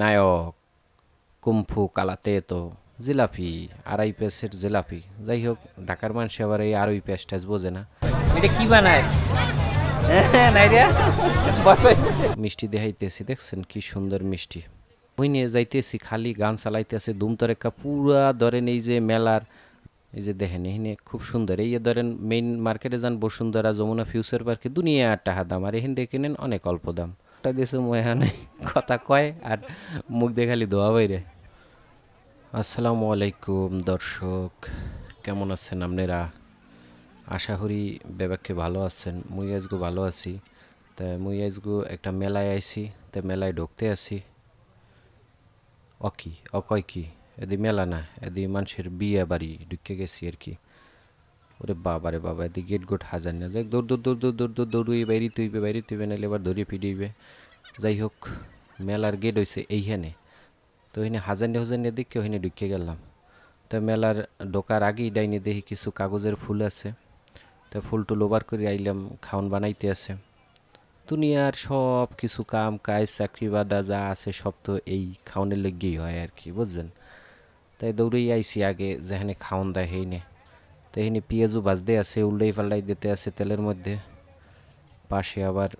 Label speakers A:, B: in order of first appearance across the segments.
A: নায়ক kung fu কালাতে তো জিলাপি আড়াই পেসের জিলাপি। যাই হোক ঢাকার মানুষ আবার এই আড়াই পেস টেস বোঝে না।
B: এটা কি বানায়? পাই।
A: মিষ্টি দেখাইতেছি দেখছেন কি সুন্দর মিষ্টি। ওই নিয়ে যাইতেছি খালি গান চালাইতেছে দুমতরেকা পুরা ধরেন এই যে মেলার এই যে দেখেন এখানে খুব সুন্দর। এই যে ধরেন মেইন মার্কেটে যান বসুন্ধরা যমুনা ফিউচার পার্কে দুনিয়া টাকা দাম। আর এখান দেখে নেন অনেক অল্প দাম। ওটা দিয়েছে মহানে কথা কয় আর মুখ দিয়ে খালি ধোয়া বাইরে। আসসালামু আলাইকুম দর্শক, কেমন আছেন আপনারা? আশা করি বেবাককে ভালো আছেন মুই আজগু ভালো আছি। তা মুই আজগু একটা মেলায় আইছি, তা মেলায় ঢুকতে আছি। অকি অকয় কি? এদি মেলা না, এদি মানুষের বিয়ে বাড়ি ঢুকে গেছি আর কি। ওরে বাবা রে বাবা এদি গেট গোট হাজার না, যাই দৌড় দৌড় দৌড় দৌড় দৌড় দৌড় দৌড়ুই বাইরে তুইবে বাইরে তুইবে নাহলে এবার ধরিয়ে পিডিবে যাই হোক, মেলার গেট হয়েছে এইখানে। তো ওইখানে হাজান্ডে হাজান্ডে দিকে ওইখানে ঢুকে গেলাম। তো মেলার ঢোকার আগেই ডাইনে দেখি কিছু কাগজের ফুল আছে। তো ফুল টুল করে আইলাম, খাওন বানাইতে আছে। দুনিয়ার সব কিছু কাম, কাজ, চাকরি বাদা যা আছে সব তো এই খাওনের লেগেই হয় আর কি, বুঝছেন? তাই দৌড়েই আইছি আগে, যেখানে খাওন দেয় হেইনে তো এখানে পেঁয়াজও ভাজতে আছে উল্টাই পাল্টাই দিতে আছে তেলের মধ্যে। পাশে আবার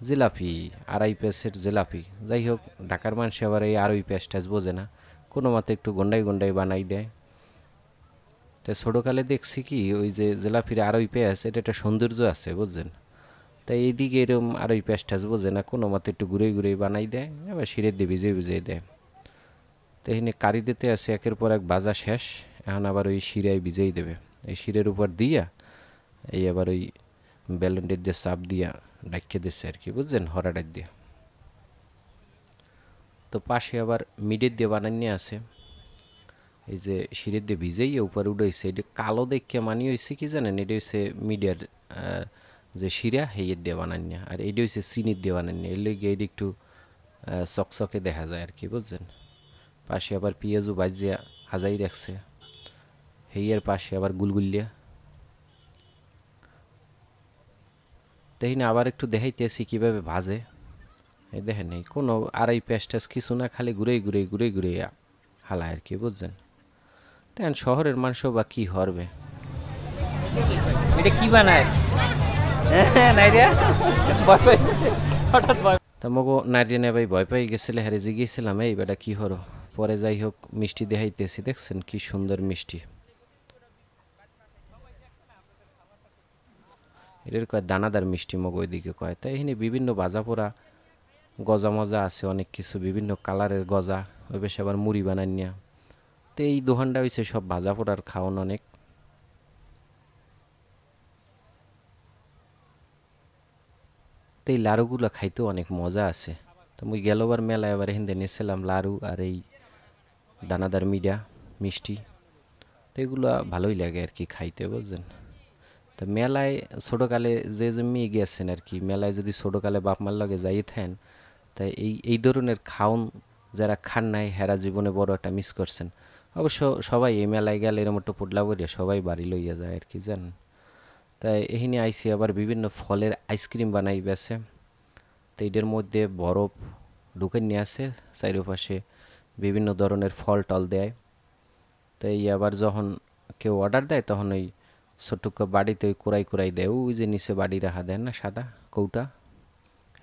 A: জিলাপি, আড়াই পেসের জিলাপি। যাই হোক, ঢাকার মানুষ আবার এই আড়াই টেস বোঝে না। কোনো মতে একটু গন্ডাই গন্ডাই বানাই দেয়। তো ছোটোকালে দেখছি কি, ওই যে জিলাপির আড়াই পেঁয়াজ এটা একটা সৌন্দর্য আছে, বুঝছেন? তাই এইদিকে এরকম আড়াই পেঁয়াজ টেস বোঝে না, কোনো মতে একটু ঘুরে ঘুরে বানাই দেয় এবার শিরের দিয়ে ভিজে ভিজে দেয়। তো এখানে কারি দিতে আছে, একের পর এক বাজা শেষ। এখন আবার ওই শিরায় ভিজেই দেবে। এই শিরের উপর দিয়া এই আবার ওই ব্যালেন্ডের দিয়ে চাপ দিয়া ডাকিয়ে দিচ্ছে আর কি, বুঝছেন? হরা ডাক দিয়া। তো পাশে আবার মিডের দিয়ে বানানি আছে। এই যে শিরের দিয়ে ভিজেই উপরে উঠেছে এটা কালো দেখে মানি হয়েছে কি জানেন? এটা হচ্ছে মিডিয়ার যে শিরা হেয়ের দিয়ে বানানি আর এইটা হচ্ছে চিনির দিয়ে বানানি এর লেগে এটা একটু চকচকে দেখা যায় আর কি, বুঝছেন? পাশে আবার পেঁয়াজও বাজিয়া হাজাই রাখছে। হেইয়ের পাশে আবার গুলগুলিয়া। দেখি না আবার একটু দেখাইতেছি কীভাবে ভাজে। এই দেখেন এই কোনো আড়াই পেঁয়াজ টেস কিছু না খালি ঘুরেই ঘুরেই ঘুরেই ঘুরেই হালায় আর কি বুঝছেন? দেখেন শহরের মানুষও বা কি হরবে।
B: এটা কি বানায়? ভয়
A: তা মগো নারিয়ে নেবাই ভয় পাই গেছিলে হারে জিগিয়েছিলাম এই বেটা কি হরো? পরে যাই হোক মিষ্টি দেখাইতেছি দেখছেন কি সুন্দর মিষ্টি। এটার কয় দানাদার মিষ্টি মগো ওইদিকে কয়। তাই এখানে বিভিন্ন বাজা পোড়া গজা মজা আছে, অনেক কিছু, বিভিন্ন কালারের গজা, ওই বেশ আবার মুড়ি বানান বানানিয়া। তো এই দোকানটা হয়েছে সব ভাজা পোড়ার খাওয়ান অনেক। তো এই লাড়ুগুলো খাইতেও অনেক মজা আছে। তো মুই গেলবার মেলায় এবার হিন্দে নিয়েছিলাম লাড়ু আর এই দানাদার মিডা মিষ্টি। তো এগুলো ভালোই লাগে আর কি খাইতে, বুঝছেন? তো মেলায় ছোটোকালে যে মেয়ে গেছেন আর কি মেলায় যদি ছোটোকালে বাপ মার লগে যাই থাকেন, তাই এই এই ধরনের খাওন যারা খান নাই, হেরা জীবনে বড় একটা মিস করছেন। অবশ্য সবাই এই মেলায় গেলে এরম একটু পুডলা করিয়া সবাই বাড়ি লইয়া যায় আর কি জানেন? তাই এখানে আইসি আবার বিভিন্ন ফলের আইসক্রিম বানাই বেছে। তো এটার মধ্যে বরফ ঢুকে নিয়ে আসে, চারিপাশে বিভিন্ন ধরনের ফল টল দেয়। তো এই আবার যখন কেউ অর্ডার দেয়, তখন ওই ছোট্ট বাড়িতে ওই কুড়াই কুড়াই দেয়। ওই যে নিচে বাড়ি রাখা দেয় না, সাদা কৌটা?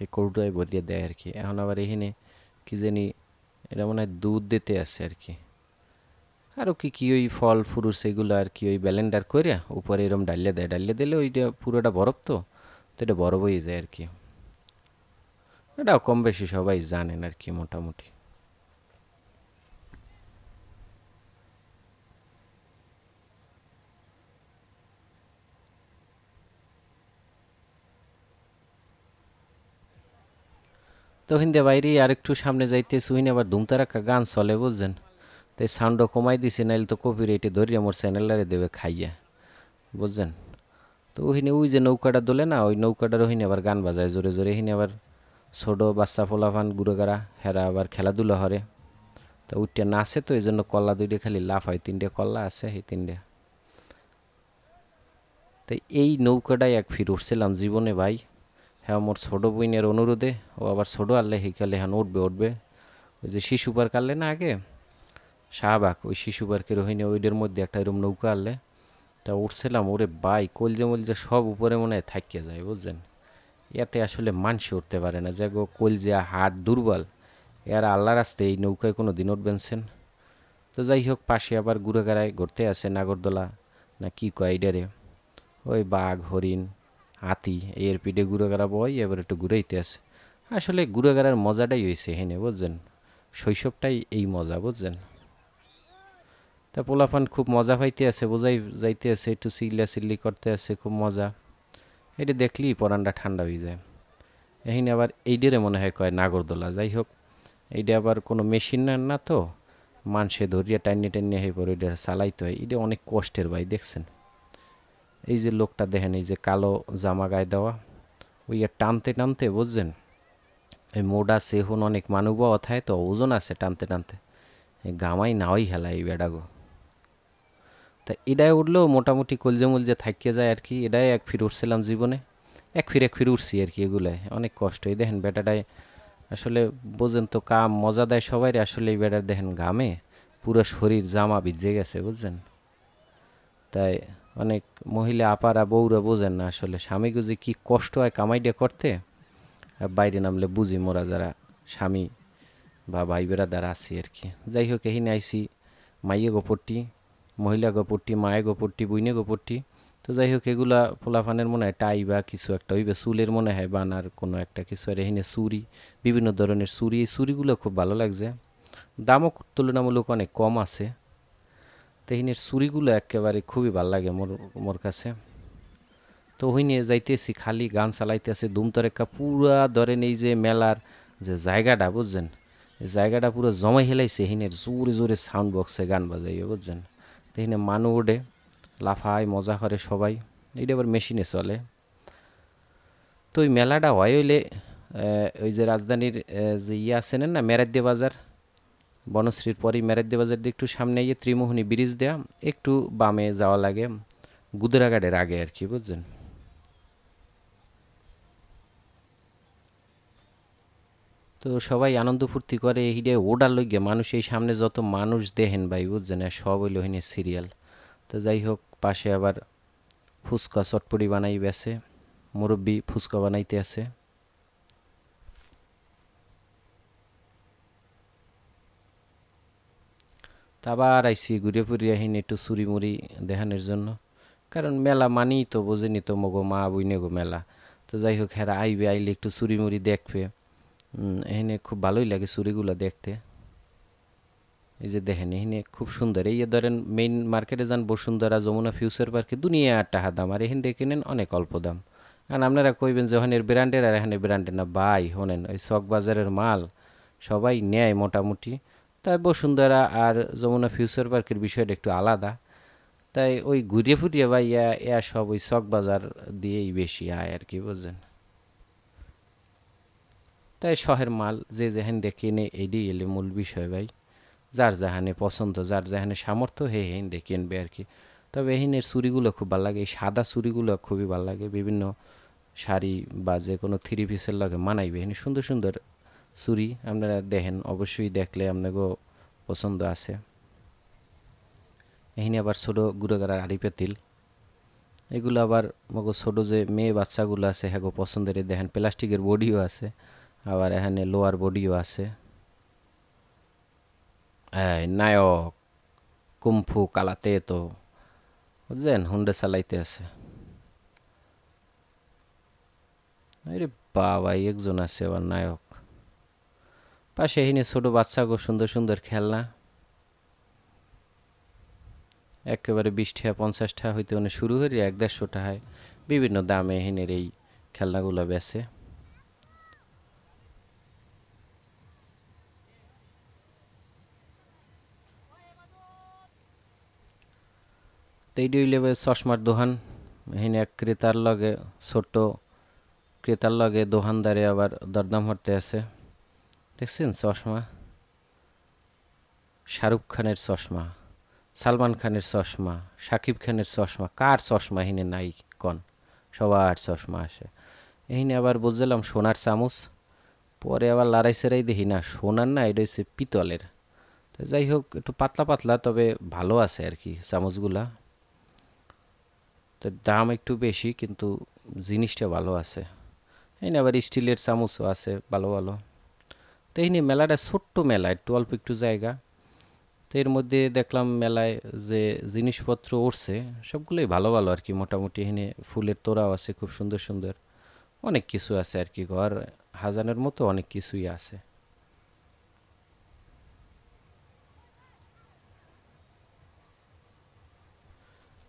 A: এই কৌটায় ভরিয়ে দেয় আর কি। এখন আবার এখানে কি জানি এটা মনে হয় দুধ দিতে আছে আর কি। আরও কি কি ওই ফল ফুরুস এগুলো আর কি ওই ব্যালেন্ডার করে উপরে এরম ডালিয়ে দেয়। ডালিয়ে দিলে ওইটা পুরোটা বরফ তো তো এটা বরফ হয়ে যায় আর কি। এটাও কম বেশি সবাই জানেন আর কি মোটামুটি। তো হিন্দে বাইরে আর একটু সামনে যাইতে সুইন আবার ধুমতারাক্কা গান চলে, বুঝছেন? তাই সাউন্ডও কমাই দিছে, নাইলে তো কপি রেটে ধরিয়ে মোর চ্যানেলারে দেবে খাইয়া, বুঝছেন? তো ওহিনে ওই যে নৌকাটা দোলে না, ওই নৌকাটার ওহিনে আবার গান বাজায় জোরে জোরে এহিনে আবার ছোটো বাচ্চা ফোলাফান গুড়োগাড়া, হেরা আবার খেলাধুলা হরে তো উঠতে নাচে তো এই জন্য কল্লা দুইটা খালি লাভ হয়, তিনটে কল্লা আছে, এই তিনটে। তাই এই নৌকাটায় এক ফির উঠছিলাম জীবনে ভাই হ্যাঁ মোর ছোট বইনের অনুরোধে ও আবার ছোট আনলে হিকালে হ্যাঁ উঠবে উঠবে। ওই যে শিশু পার্ক আনলে না আগে? শাহবাগ, ওই শিশু পার্কের ওইখানে ওইটার মধ্যে একটা এরকম নৌকা আনলে তা উঠছিলাম, ওরে বাই কলজে মলজে সব উপরে মনে হয় থাকিয়ে যায়, বুঝছেন? এতে আসলে মানসি উঠতে পারে না। যে গো কলজে হাট দুর্বল। এর আল্লাহ রাস্তে এই নৌকায় কোনো দিন উঠবেনছেন তো যাই হোক, পাশে আবার ঘুরেগাড়ায় ঘুরতে আছে নাগরদোলা, না কি কয় ওই বাঘ, হরিণ হাতি, এর পিঠে ঘুরেগাড়া বই, এবার একটু ঘুরাইতে আছে। আসলে ঘুরেগাড়ার মজাটাই হয়েছে হেনে বুঝছেন? শৈশবটাই এই মজা, বুঝছেন? তা পোলাপান খুব মজা পাইতে আছে, বোঝাই যাইতে আছে, একটু চিল্লা চিল্লি করতে আছে, খুব মজা। এটা দেখলেই পরানটা ঠান্ডা হয়ে যায়। এখানে আবার এইডেরে মনে হয় কয় নাগরদোলা, যাই হোক এইটা আবার কোনো মেশিন না তো? মানুষে ধরিয়া টাইনে টাইনে হয়ে পরে এটা চালাইতে হয়। এটা অনেক কষ্টের ভাই, দেখছেন? এই যে লোকটা দেখেন, এই যে কালো জামা গায়ে দেওয়া, ওই টানতে টানতে বুঝছেন? এই মোডা সেহুন অনেক মানুব অথায় তো, ওজন আছে টানতে টানতে। গামাই নাওই হেলা এই বেড়াগো তা এটাই উঠলেও মোটামুটি কলজে মলজে থাকিয়ে যায় আর কি এটাই এক ফির উঠছিলাম জীবনে, এক ফির এক ফির উঠছি আর কি এগুলাই অনেক কষ্ট। এই দেখেন বেটাটাই আসলে বোঝেন তো কাম মজা দেয় সবাই আসলে এই বেটার দেখেন ঘামে, পুরো শরীর জামা ভিজে গেছে বুঝছেন? তাই অনেক মহিলা আপারা বউরা বোঝেন না আসলে। স্বামী গুজি কি কষ্ট হয় কামাইটা করতে? বাইরে নামলে বুঝি মোরা যারা স্বামী বা ভাই বেড়াদার আছি আর কি। যাই হোক, এখানে আইসি মাইয়ে গোপরটি মহিলা গোপরটি মায়ে গোপরটি বুইনে গোপরটি তো যাই হোক, এগুলা পোলাফানের মনে হয় টাই বা কিছু একটা হইবে চুলের মনে হয় বানার কোনো একটা কিছু। আর এখানে চুরি, বিভিন্ন ধরনের চুরি, এই চুরিগুলো খুব ভালো লাগছে। দামও তুলনামূলক অনেক কম আছে। তো এখানের চুরিগুলো একেবারে খুবই ভালো লাগে মোর মোর কাছে। তো ওই নিয়ে যাইতেছি, খালি গান চালাইতেছে দুমতরেকা পুরা ধরেন এই যে মেলার যে জায়গাটা, বুঝছেন? জায়গাটা পুরো জমা হেলাইছে এহিনের জোরে জোরে সাউন্ড বক্সে গান বাজাইয়ে, বুঝছেন? তো এখানে মানু ওঠে, লাফায়, মজা করে সবাই, এইটা আবার মেশিনে চলে। তো ওই মেলাটা হয় হইলে ওই যে রাজধানীর যে ইয়ে আছে না, মেরাদ্দে বাজার? বনশ্রীর পরেই মেরাদ্য বাজার দিয়ে একটু সামনে গিয়ে ত্রিমোহনী ব্রিজ দেওয়া একটু বামে যাওয়া লাগে গুদরাঘাটের আগে আর কি, বুঝছেন? তো সবাই আনন্দ ফুর্তি করে হিডে ওডার লইগে মানুষ, এই সামনে যত মানুষ দেখেন ভাই, বুঝছেন? সব হইল হিনে সিরিয়াল। তো যাই হোক, পাশে আবার ফুচকা চটপটি বানাই বেছে মুরব্বি ফুচকা বানাইতে আছে। তা আবার আইসি ঘুরে ফুরিয়ে আহিন একটু চুরি মুড়ি দেখানোর জন্য। কারণ মেলা মানেই তো বোঝেনি তো মগো মা বইনে গো মেলা। তো যাই হোক, হেরা আইবে, আইলে একটু চুরি মুড়ি দেখবে। এখানে খুব ভালোই লাগে চুরিগুলো দেখতে। এই যে দেখেন, এখানে খুব সুন্দর। এই ধরেন মেইন মার্কেটে যান বসুন্ধরা, যমুনা ফিউচার পার্কে দুনিয়া আর টাকা দাম। আর এখানে দেখে নেন অনেক অল্প দাম। কারণ আপনারা কইবেন যে ওখানের ব্র্যান্ডের আর এখানে ব্র্যান্ডের না। বাই হনেন ওই চক বাজারের মাল সবাই নেয় মোটামুটি। তাই বসুন্ধরা আর যমুনা ফিউচার পার্কের বিষয়টা একটু আলাদা। তাই ওই ঘুরিয়ে ফুরিয়ে বা ইয়া ইয়া সব ওই চক বাজার দিয়েই বেশি আয় আর কি, বুঝছেন? তাই শহের মাল যে যেখান দেখে নে এডি এলে মূল বিষয় ভাই। যার যাহানে পছন্দ, যার যাহানে সামর্থ্য, হে হেন দেখে আনবে আর কি। তবে এহিনের চুরিগুলো খুব ভালো লাগে, এই সাদা চুরিগুলো খুবই ভালো লাগে। বিভিন্ন শাড়ি বা যে কোনো থ্রি পিসের লগে মানাইবে, এখানে সুন্দর সুন্দর চুরি আপনারা দেখেন, অবশ্যই দেখলে আপনাকেও পছন্দ আছে। এখানে আবার ছোটো গুড়াগাড়ার আড়ি পেতিল এগুলো আবার মগো ছোটো যে মেয়ে বাচ্চাগুলো আছে হ্যাঁ পছন্দের দেখেন প্লাস্টিকের বডিও আছে, আবার এখানে লোয়ার বডিও আছে। এই নায়ক, কুম্ফু, কালাতে তো, বুঝছেন, হুন্ডে চালাইতে আছে। আরে বাবা একজন আছে আবার নায়ক। পাশে এখানে ছোট বাচ্চাগো সুন্দর সুন্দর খেলনা। একেবারে বিশ টাকা পঞ্চাশ টাকা হইতে মানে শুরু করি এক দেড়শো টাকায় বিভিন্ন দামে এখানের এই খেলনাগুলো বেচে। তো চশমার দোহান। এখানে এক ক্রেতার লগে, ছোট্ট ক্রেতার লগে দোকানদারে আবার দরদাম হতে আছে। দেখছেন চশমা? শাহরুখ খানের চশমা, সালমান খানের চশমা শাকিব খানের চশমা, কার চশমা হিনে নাই কন? সবার চশমা আসে। এইখানে আবার বুঝলাম সোনার চামচ, পরে আবার লড়াই সেরাই দেখি না, সোনার না, এটা হচ্ছে পিতলের। তো যাই হোক, একটু পাতলা পাতলা, তবে ভালো আছে আর কি চামচগুলা। তো দাম একটু বেশি, কিন্তু জিনিসটা ভালো আছে। এই আবার স্টিলের চামচও আছে, ভালো ভালো। এই নিয়ে মেলাটা ছোট্ট মেলা, একটু অল্প একটু জায়গা। তো এর মধ্যে দেখলাম মেলায় যে জিনিসপত্র উঠছে সবগুলোই ভালো ভালো আর কি। মোটামুটি এখানে ফুলের তোড়াও আছে, খুব সুন্দর সুন্দর। অনেক কিছু আছে আর কি, ঘর হাজানের মতো অনেক কিছুই আছে।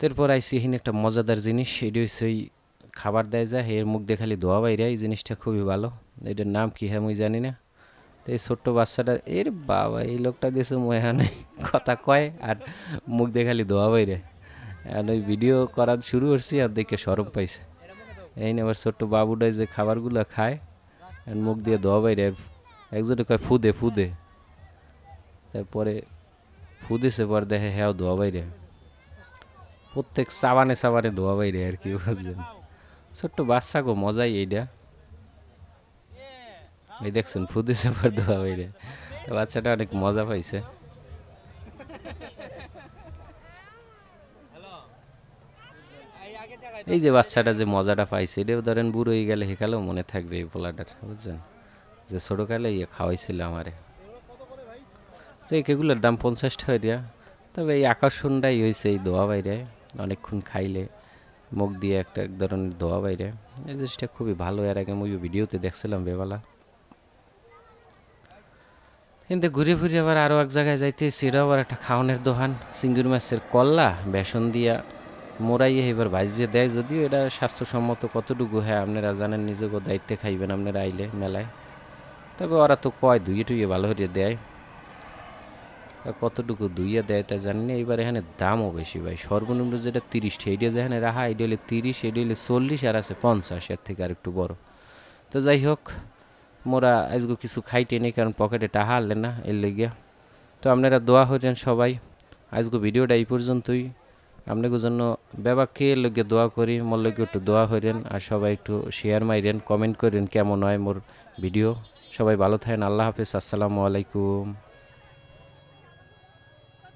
A: তারপর আইসি, এখানে একটা মজাদার জিনিস এটি হচ্ছে ওই খাবার দেয় যায় এর মুখ দেখালি ধোয়া বাইরে, এই জিনিসটা খুবই ভালো। এটার নাম কি হ্যাঁ আমি জানি না। তো এই ছোট্ট বাচ্চাটা, এর বাবা, এই লোকটা দিয়েছে মহানে কথা কয় আর মুখ দিয়ে খালি ধোয়া বাইরে। আর ওই ভিডিও করা শুরু করছি আর দেখে সরম পাইছে। এই নিয়ে আবার ছোট্ট বাবুটাই যে খাবারগুলো খায় মুখ দিয়ে ধোয়া বাইরে একজনে কয় ফুদে ফুদে তারপরে ফুদিছে পর দেখে হ্যাঁ ধোয়া বাইরে। প্রত্যেক সাবানে সাবানে ধোয়া বাইরে আর কি, বুঝছেন? ছোট্ট বাচ্চা গো, মজাই এইটা এই দেখছেন ফুদিছে পর ধোয়া বাইরে বাচ্চাটা অনেক মজা পাইছে। এই যে বাচ্চাটা যে মজাটা পাইছে, এটাও ধরেন বুড়ো হয়ে গেলে হেকালেও মনে থাকবে এই পোলাটার, বুঝছেন? যে ছোটোকালে ইয়ে খাওয়াইছিল আমারে। তো এই কেগুলোর দাম পঞ্চাশ টাকা দিয়া, তবে এই আকর্ষণটাই হয়েছে এই দোয়া বাইরে, অনেকক্ষণ খাইলে মুখ দিয়ে একটা এক ধরনের দোয়া বাইরে। এই জিনিসটা খুবই ভালো, এর আগে মুই ভিডিওতে দেখছিলাম বেবেলা। কিন্তু ঘুরে ফিরে আবার আরও এক জায়গায় যাইতে সেটাও আবার একটা খাওয়ানোর দোকান সিঙ্গুর মাছের কল্লা বেসন দিয়া মোরাইয়ে এবার ভাজিয়ে দেয়। যদিও এটা স্বাস্থ্যসম্মত কতটুকু হ্যাঁ আপনারা জানেন নিজেকে দায়িত্বে খাইবেন আপনারা আইলে মেলায়। তবে ওরা তো কয় ধুয়ে টুইয়ে ভালো করে দেয়। কতটুকু ধুইয়ে দেয় তা জানি না। এবার এখানে দামও বেশি ভাই। সর্বনিম্ন যেটা তিরিশ এইটা যেখানে রাহা এটা হলে তিরিশ এটা হলে চল্লিশ, আর আছে পঞ্চাশ, এর থেকে আর একটু বড়। তো যাই হোক মোরা আজগো কিছু খাইতে নেই, কারণ পকেটে টাহা আনলে না, এর লেগিয়া। তো আপনারা দোয়া হইলেন সবাই, আজগো ভিডিওটা এই পর্যন্তই। আপনাদের জন্য বেবাকে লগে দোয়া করি, মোর লগে একটু দোয়া হইলেন আর সবাই একটু শেয়ার মাইরেন কমেন্ট করেন কেমন হয় মোর ভিডিও। সবাই ভালো থাকেন, আল্লাহ হাফেজ, আসসালামু আলাইকুম।